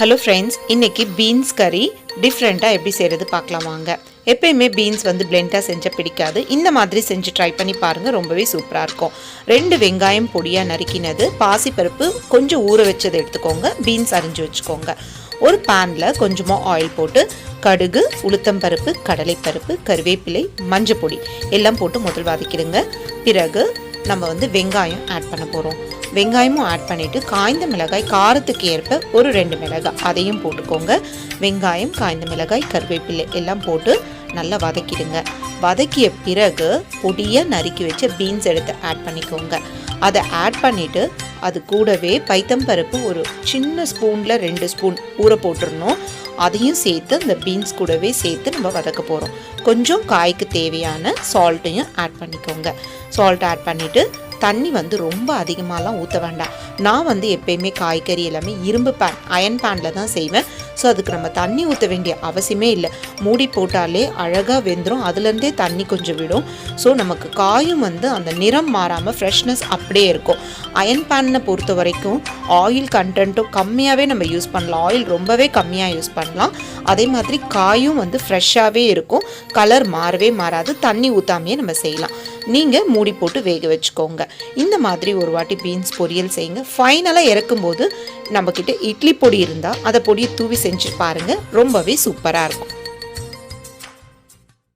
Hello friends இன்றைக்கி beans கறி டிஃப்ரெண்ட்டாக எப்படி செய்கிறது பார்க்கலாம் வாங்க. எப்பயுமே பீன்ஸ் வந்து பிளெண்டாக செஞ்ச பிடிக்காது. இந்த மாதிரி செஞ்சு ட்ரை பண்ணி பாருங்கள் ரொம்பவே சூப்பராக இருக்கும். ரெண்டு வெங்காயம் பொடியாக நறுக்கினது பாசிப்பருப்பு கொஞ்சம் ஊற வச்சதை எடுத்துக்கோங்க பீன்ஸ் அரிஞ்சு வச்சுக்கோங்க. ஒரு பேனில் கொஞ்சமாக ஆயில் போட்டு கடுகு உளுத்தம்பருப்பு கடலைப்பருப்பு கருவேப்பிலை மஞ்சள் பொடி எல்லாம் போட்டு முதல் வதக்கிடுங்க. பிறகு நம்ம வந்து வெங்காயம் ஆட் பண்ண போகிறோம் வெங்காயமும் ஆட் பண்ணிவிட்டு காய்ந்த மிளகாய் காரத்துக்கு ஏற்ப ஒரு ரெண்டு மிளகாய். அதையும் போட்டுக்கோங்க. வெங்காயம் காய்ந்த மிளகாய் கருவேப்பிலை எல்லாம் போட்டு நல்லா வதக்கிடுங்க. வதக்கிய பிறகு பொடியாக நறுக்கி வச்ச பீன்ஸ் எடுத்து ஆட் பண்ணிக்கோங்க. அதை ஆட் பண்ணிவிட்டு அது கூடவே பைத்தம்பருப்பு ஒரு சின்ன ஸ்பூனில் ரெண்டு ஸ்பூன் ஊற போட்டுருணும் அதையும் சேர்த்து அந்த பீன்ஸ் கூடவே சேர்த்து நம்ம வதக்க போகிறோம் கொஞ்சம் காய்க்கு தேவையான சால்ட்டையும் ஆட் பண்ணிக்கோங்க. சால்ட் ஆட் பண்ணிவிட்டு தண்ணி வந்து ரொம்ப அதிகமாகலாம் ஊற்ற வேண்டாம். நான் வந்து எப்பயுமே காய்கறி எல்லாமே இரும்பு பேன் அயன் பேனில் தான் செய்வேன். ஸோ அதுக்கு நம்ம தண்ணி ஊற்ற வேண்டிய அவசியமே இல்லை. மூடி போட்டாலே அழகாக வெந்துடும் அதுலேருந்தே தண்ணி கொஞ்சம் விடும். ஸோ நமக்கு காயும் வந்து அந்த நிறம் மாறாமல் ஃப்ரெஷ்னஸ் அப்படியே இருக்கும். அயன் பேனை பொறுத்த வரைக்கும் ஆயில் கண்டென்ட்டும் கம்மியாகவே நம்ம யூஸ் பண்ணலாம். ஆயில் ரொம்பவே கம்மியாக யூஸ் பண்ணலாம். அதே மாதிரி காயும் வந்து ஃப்ரெஷ்ஷாகவே இருக்கும். கலர் மாறவே மாறாது. தண்ணி ஊற்றாமையே நம்ம செய்யலாம். நீங்கள் மூடி போட்டு வேக வச்சுக்கோங்க. இந்த மாதிரி ஒரு வாட்டி பீன்ஸ் பொரியல் செய்யுங்க. ஃபைனலாக இறக்கும்போது நம்மக்கிட்ட இட்லி பொடி இருந்தால் அதை பொடியை தூவி செஞ்சு பாருங்கள் ரொம்பவே சூப்பராக இருக்கும்.